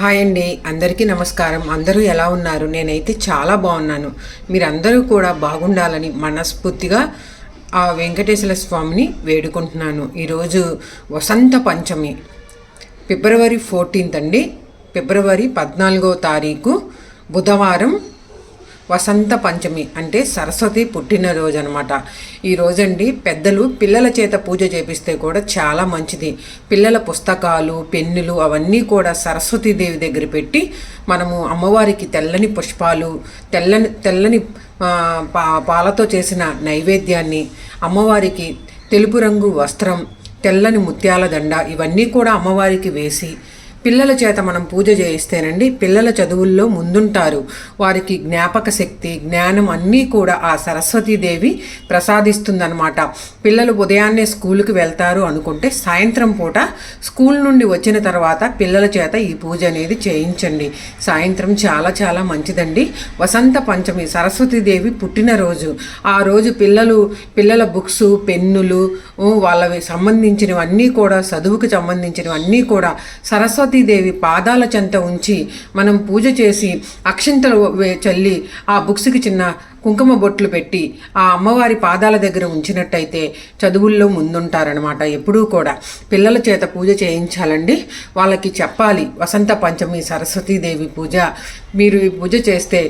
Hi అండి. అందరికీ నమస్కారం. అందరూ ఎలా ఉన్నారు? నేనైతే చాలా బాగున్నాను. మీరందరూ కూడా బాగుండాలని మనస్ఫూర్తిగా ఆ వెంకటేశ్వర స్వామిని వేడుకుంటున్నాను. ఈరోజు వసంత పంచమి ఫిబ్రవరి ఫోర్టీన్త్ అండి. ఫిబ్రవరి పద్నాలుగో తారీఖు బుధవారం వసంత పంచమి అంటే సరస్వతి పుట్టినరోజు అనమాట ఈ రోజండి పెద్దలు పిల్లల చేత పూజ చేపిస్తే కూడా చాలా మంచిది. పిల్లల పుస్తకాలు పెన్నులు అవన్నీ కూడా సరస్వతీదేవి దగ్గర పెట్టి మనము అమ్మవారికి తెల్లని పుష్పాలు తెల్లని తెల్లని పా పాలతో చేసిన నైవేద్యాన్ని అమ్మవారికి తెలుపు రంగు వస్త్రం తెల్లని ముత్యాల దండ ఇవన్నీ కూడా అమ్మవారికి వేసి పిల్లల చేత మనం పూజ చేయిస్తేనండి పిల్లల చదువుల్లో ముందుంటారు. వారికి జ్ఞాపక శక్తి జ్ఞానం అన్నీ కూడా ఆ సరస్వతీదేవి ప్రసాదిస్తుందనమాట పిల్లలు ఉదయాన్నే స్కూల్కి వెళ్తారు అనుకుంటే సాయంత్రం పూట స్కూల్ నుండి వచ్చిన తర్వాత పిల్లల చేత ఈ పూజ అనేది చేయించండి. సాయంత్రం చాలా చాలా మంచిదండి. వసంత పంచమి సరస్వతీదేవి పుట్టినరోజు. ఆ రోజు పిల్లలు పిల్లల బుక్స్ పెన్నులు వాళ్ళవి సంబంధించినవన్నీ కూడా చదువుకు సంబంధించినవన్నీ కూడా సరస్వతి సరస్వతీదేవి పాదాల చెంత ఉంచి మనం పూజ చేసి అక్షింతలు చల్లి ఆ బుక్స్కి చిన్న కుంకుమ బొట్లు పెట్టి ఆ అమ్మవారి పాదాల దగ్గర ఉంచినట్టయితే చదువుల్లో ముందుంటారనమాట ఎప్పుడూ కూడా పిల్లల చేత పూజ చేయించాలండి. వాళ్ళకి చెప్పాలి వసంత పంచమి సరస్వతీదేవి పూజ. మీరు ఈ పూజ చేస్తే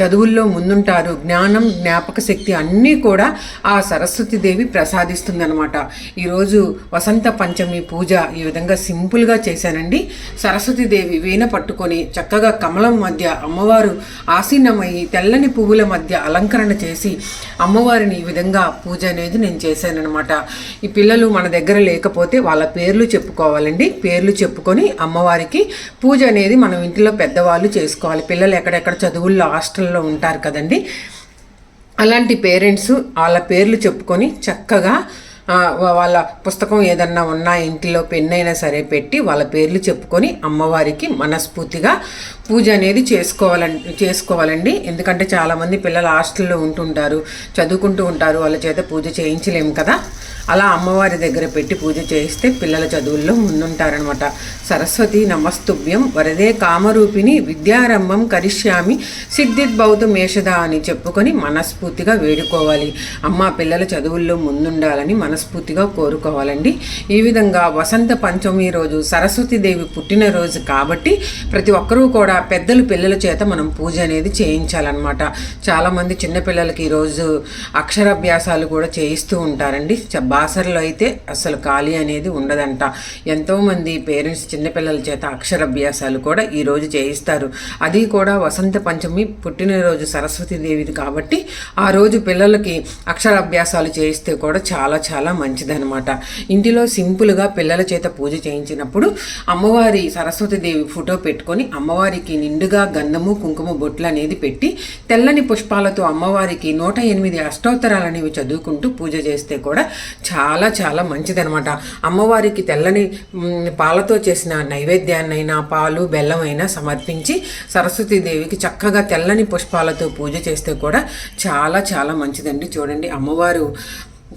చదువుల్లో ముందుంటారు. జ్ఞానం జ్ఞాపక శక్తి అన్నీ కూడా ఆ సరస్వతీదేవి ప్రసాదిస్తుందనమాట ఈరోజు వసంత పంచమి పూజ ఈ విధంగా సింపుల్గా చేశానండి. సరస్వతీదేవి వీణ పట్టుకొని చక్కగా కమలం మధ్య అమ్మవారు ఆసీనమయ్యి తెల్లని పువ్వుల మధ్య అలంకరణ చేసి అమ్మవారిని ఈ విధంగా పూజ అనేది నేను చేశానఅనమాట ఈ పిల్లలు మన దగ్గర లేకపోతే వాళ్ళ పేర్లు చెప్పుకోవాలండి. పేర్లు చెప్పుకొని అమ్మవారికి పూజ అనేది మనం ఇంట్లో పెద్దవాళ్ళు చేసుకోవాలి. పిల్లలు ఎక్కడెక్కడ చదువుల్లో హాస్టల్లో ఉంటారు కదండి. అలాంటి పేరెంట్స్ వాళ్ళ పేర్లు చెప్పుకొని చక్కగా వాళ్ళ పుస్తకం ఏదన్నా ఉన్నా ఇంటిలో పెన్నైనా సరే పెట్టి వాళ్ళ పేర్లు చెప్పుకొని అమ్మవారికి మనస్ఫూర్తిగా పూజ అనేది చేసుకోవాలండి చేసుకోవాలండి. ఎందుకంటే చాలామంది పిల్లలు హాస్టల్లో ఉంటుంటారు చదువుకుంటూ ఉంటారు వాళ్ళ చేత పూజ చేయించలేము కదా. అలా అమ్మవారి దగ్గర పెట్టి పూజ చేయిస్తే పిల్లల చదువుల్లో ముందుంటారనమాట. సరస్వతి నమస్తుభ్యం వరదే కామరూపిణి విద్యారంభం కరిష్యామి సిద్ధిద్భౌతు మేషద అని చెప్పుకొని మనస్ఫూర్తిగా వేడుకోవాలి. అమ్మ పిల్లల చదువుల్లో ముందుండాలని మనస్ఫూర్తిగా కోరుకోవాలండి. ఈ విధంగా వసంత పంచమి రోజు సరస్వతీదేవి పుట్టినరోజు కాబట్టి ప్రతి ఒక్కరూ కూడా పెద్దలు పిల్లల చేత మనం పూజ అనేది చేయించాలన్నమాట. చాలామంది చిన్నపిల్లలకి ఈరోజు అక్షరాభ్యాసాలు కూడా చేయిస్తూ ఉంటారండి. చ- బాసరలో అయితే అసలు ఖాళీ అనేది ఉండదంట. ఎంతోమంది పేరెంట్స్ చిన్నపిల్లల చేత అక్షరాభ్యాసాలు కూడా ఈరోజు చేయిస్తారు. అది కూడా వసంత పంచమి పుట్టినరోజు సరస్వతీదేవిది కాబట్టి ఆ రోజు పిల్లలకి అక్షరాభ్యాసాలు చేయిస్తే కూడా చాలా చాలా మంచిదన్నమాట. ఇంటిలో సింపుల్గా పిల్లల చేత పూజ చేయించినప్పుడు అమ్మవారి సరస్వతీదేవి ఫోటో పెట్టుకొని అమ్మవారికి నిండుగా గంధము కుంకుమ బొట్లు అనేది పెట్టి తెల్లని పుష్పాలతో అమ్మవారికి నూట ఎనిమిది అష్టోత్తరాలు అనేవి చదువుకుంటూ పూజ చేస్తే కూడా చాలా చాలా మంచిదనమాట అమ్మవారికి తెల్లని పాలతో చేసిన నైవేద్యాన్నైనా పాలు బెల్లం అయినా సమర్పించి సరస్వతీదేవికి చక్కగా తెల్లని పుష్పాలతో పూజ చేస్తే కూడా చాలా చాలా మంచిదండి. చూడండి అమ్మవారు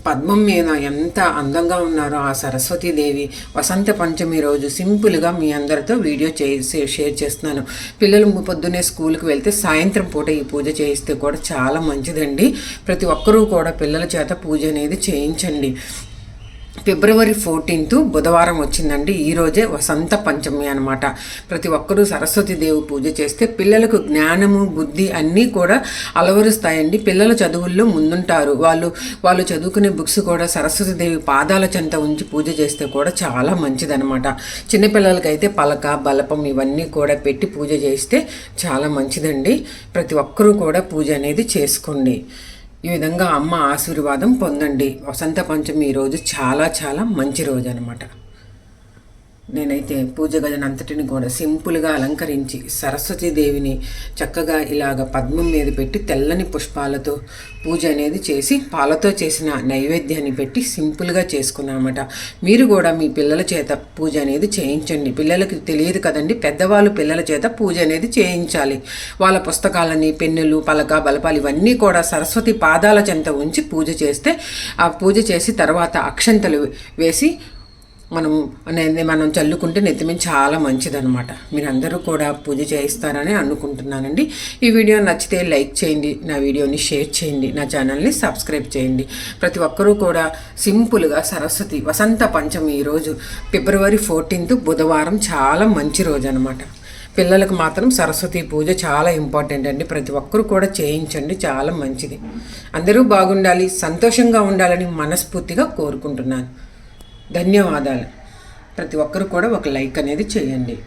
పద్మం మీద ఎంత అందంగా ఉన్నారో ఆ సరస్వతీదేవి వసంత పంచమి రోజు సింపుల్గా మీ అందరితో వీడియో చేసి షేర్ చేస్తున్నాను. పిల్లలు పొద్దున్నే స్కూల్కి వెళ్తే సాయంత్రం పూట ఈ పూజ చేయిస్తే కూడా చాలా మంచిదండి. ప్రతి ఒక్కరూ కూడా పిల్లల చేత పూజ అనేది చేయించండి. ఫిబ్రవరి ఫోర్టీన్త్ బుధవారం వచ్చిందండి. ఈ రోజే వసంత పంచమి అనమాట ప్రతి ఒక్కరూ సరస్వతీదేవి పూజ చేస్తే పిల్లలకు జ్ఞానము బుద్ధి అన్నీ కూడా అలవరుస్తాయండి. పిల్లల చదువుల్లో ముందుంటారు. వాళ్ళు వాళ్ళు చదువుకునే బుక్స్ కూడా సరస్వతీదేవి పాదాల చెంత ఉంచి పూజ చేస్తే కూడా చాలా మంచిదనమాట చిన్నపిల్లలకైతే పలక బలపం ఇవన్నీ కూడా పెట్టి పూజ చేస్తే చాలా మంచిదండి. ప్రతి ఒక్కరూ కూడా పూజ అనేది చేసుకోండి. ఈ విధంగా అమ్మ ఆశీర్వాదం పొందండి. వసంత పంచమి ఈ రోజు చాలా చాలా మంచి రోజు అనమాట నేనైతే పూజ గదిని అంతటిని కూడా సింపుల్గా అలంకరించి సరస్వతీదేవిని చక్కగా ఇలాగ పద్మం మీద పెట్టి తెల్లని పుష్పాలతో పూజ అనేది చేసి పాలతో చేసిన నైవేద్యాన్ని పెట్టి సింపుల్గా చేసుకున్నామట మీరు కూడా మీ పిల్లల చేత పూజ అనేది చేయించండి. పిల్లలకి తెలియదు కదండి పెద్దవాళ్ళు పిల్లల చేత పూజ అనేది చేయించాలి. వాళ్ళ పుస్తకాలని పెన్నులు పలక బలపాలు ఇవన్నీ కూడా సరస్వతి పాదాల చెంత ఉంచి పూజ చేస్తే ఆ పూజ చేసి తర్వాత అక్షంతలు వేసి మనం మనం చల్లుకుంటే నెత్తిమీద చాలా మంచిదనమాట మీరు అందరూ కూడా పూజ చేయిస్తారని అనుకుంటున్నానండి. ఈ వీడియో నచ్చితే లైక్ చేయండి నా వీడియోని షేర్ చేయండి నా ఛానల్ని సబ్స్క్రైబ్ చేయండి. ప్రతి ఒక్కరూ కూడా సింపుల్గా సరస్వతి వసంత పంచమి ఈరోజు ఫిబ్రవరి ఫోర్టీన్త్ బుధవారం చాలా మంచి రోజు అనమాట పిల్లలకు మాత్రం సరస్వతి పూజ చాలా ఇంపార్టెంట్ అండి. ప్రతి ఒక్కరూ కూడా చేయించండి చాలా మంచిది. అందరూ బాగుండాలి సంతోషంగా ఉండాలని మనస్ఫూర్తిగా కోరుకుంటున్నాను. ధన్యవాదాలు. ప్రతి ఒక్కరు కూడా ఒక లైక్ అనేది చేయండి.